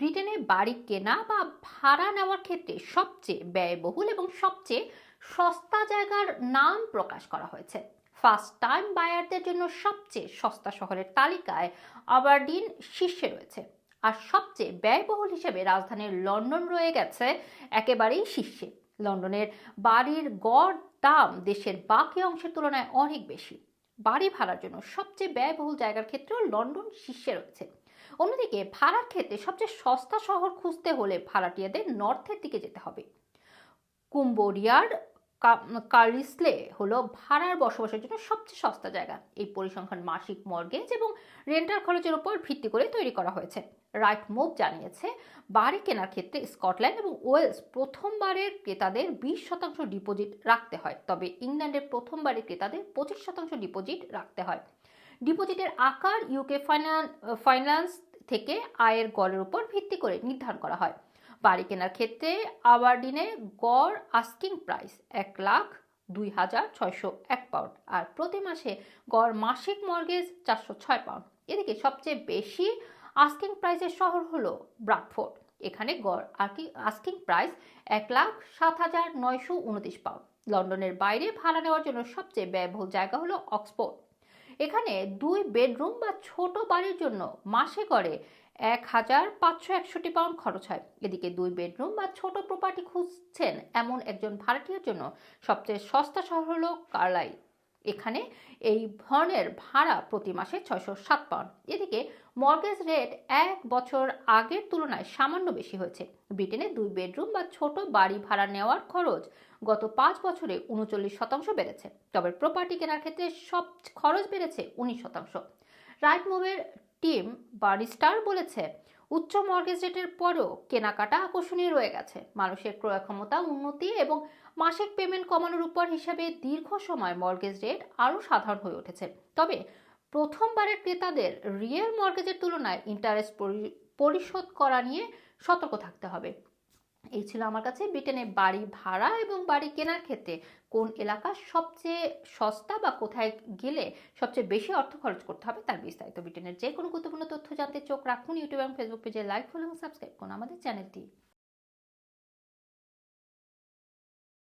ব্রিটেনে বাড়ি কেনা বা ভাড়া নেওয়ার ক্ষেত্রে সবচেয়ে ব্যয়বহুল এবং সবচেয়ে সস্তা জায়গার নাম প্রকাশ করা হয়েছে। ফার্স্ট টাইম বায়ারদের জন্য সবচেয়ে সস্তা শহরের তালিকায় আবারডিন শীর্ষে রয়েছে। আর সবচেয়ে ব্যয়বহুল হিসেবে রাজধানীর লন্ডন রয়ে গেছে একেবারেই শীর্ষে। লন্ডনের বাড়ির গড় দাম দেশের বাকি অংশের তুলনায় অনেক বেশি। বাড়ি ভাড়ার জন্য সবচেয়ে ব্যয়বহুল জায়গার ক্ষেত্রেও লন্ডন শীর্ষে রয়েছে। অন্যদিকে ভাড়ার ক্ষেত্রে সবচেয়ে সস্তা শহর খুঁজতে হলে ভাড়াটিয়াদের নর্থের দিকে যেতে হবে। কুম্বোরিয়ার কার্লিসলে হলো ভাড়ার বসবাসের জন্য সবচেয়ে সস্তা জায়গা। এই পরিসংখ্যান মাসিক মর্গেজ এবং রেন্টাল খরচের উপর ভিত্তি করে তৈরি করা হয়েছে। রাইট মুভ জানিয়েছে, বাড়ি কেনার ক্ষেত্রে স্কটল্যান্ড এবং ওয়েলস প্রথমবারের ক্রেতাদের বিশ শতাংশ ডিপোজিট রাখতে হয়, তবে ইংল্যান্ডের প্রথমবারের ক্রেতাদের পঁচিশ শতাংশ ডিপোজিট রাখতে হয়। ডিপোজিটের আকার ইউকে ফাইন্যান্স থেকে আয়ের গড়ের উপর ভিত্তি করে নির্ধারণ করা হয়। বাড়ি কেনার ক্ষেত্রে আবারডিনে গড় আস্কিং প্রাইস এক লাখ দুই হাজার ছয়শো এক পাউন্ড আর প্রতি মাসে গড় মাসিক মর্গেজ চারশো ছয় পাউন্ড এদিকে সবচেয়ে বেশি আস্কিং প্রাইসের শহর হলো ব্রাডফোর্ড। এখানে গড় আস্কিং প্রাইস এক লাখ সাত হাজার নয়শো উনত্রিশ পাউন্ড লন্ডনের বাইরে ভাড়া নেওয়ার জন্য সবচেয়ে ব্যয়বহুল জায়গা হলো অক্সফোর্ড। এখানে দুই বেডরুম বা ছোট বাড়ির জন্য মাসে করে এক হাজার পাঁচশো একষট্টি পাউন্ড খরচ হয়। এদিকে দুই বেডরুম বা ছোট প্রপার্টি খুঁজছেন এমন একজন ভাড়াটিয়ার জন্য সবচেয়ে সস্তা শহর হলো কার্লাই এখানে এই ধরনের ভাড়া প্রতি মাসে ছয়শো সাত পাউন্ড। এদিকে মর্গেজ রেট এক বছর আগের তুলনায় সামান্য বেশি হয়েছে। ব্রিটেনে দুই বেডরুম বা ছোট বাড়ি ভাড়া নেওয়ার খরচ গত পাঁচ বছরে উনচল্লিশ শতাংশ বেড়েছে। তবে প্রপার্টি কেনার ক্ষেত্রে সব খরচ বেড়েছে উনিশ শতাংশ। রাইট মুভের টিম বারিস্টার বলেছে উচ্চ মর্গেজ রেটের পরেও কেনাকাটা আকর্ষণীয় রয়ে গেছে। মানুষের ক্রয় ক্ষমতা, উন্নতি এবং মাসিক পেমেন্ট কমানোর উপর হিসাবে দীর্ঘ সময় মর্গেজ রেট আরও সাধারণ হয়ে উঠেছে। তবে প্রথমবারের ক্রেতাদের রিয়েল মর্গেজের তুলনায় ইন্টারেস্ট পরিশোধ করা নিয়ে সতর্ক থাকতে হবে। এই ছিল আমার কাছে ব্রিটেনে বাড়ি ভাড়া এবং বাড়ি কেনার ক্ষেত্রে কোন এলাকা সবচেয়ে সস্তা বা কোথায় গেলে সবচেয়ে বেশি অর্থ খরচ করতে হবে তার বিস্তারিত ব্রিটেনের যে কোনো গুরুত্বপূর্ণ তথ্য জানতে চোখ রাখুন ইউটিউব এবং ফেসবুক পেজে লাইক, ফলো এবং সাবস্ক্রাইব করুন আমাদের চ্যানেলটি।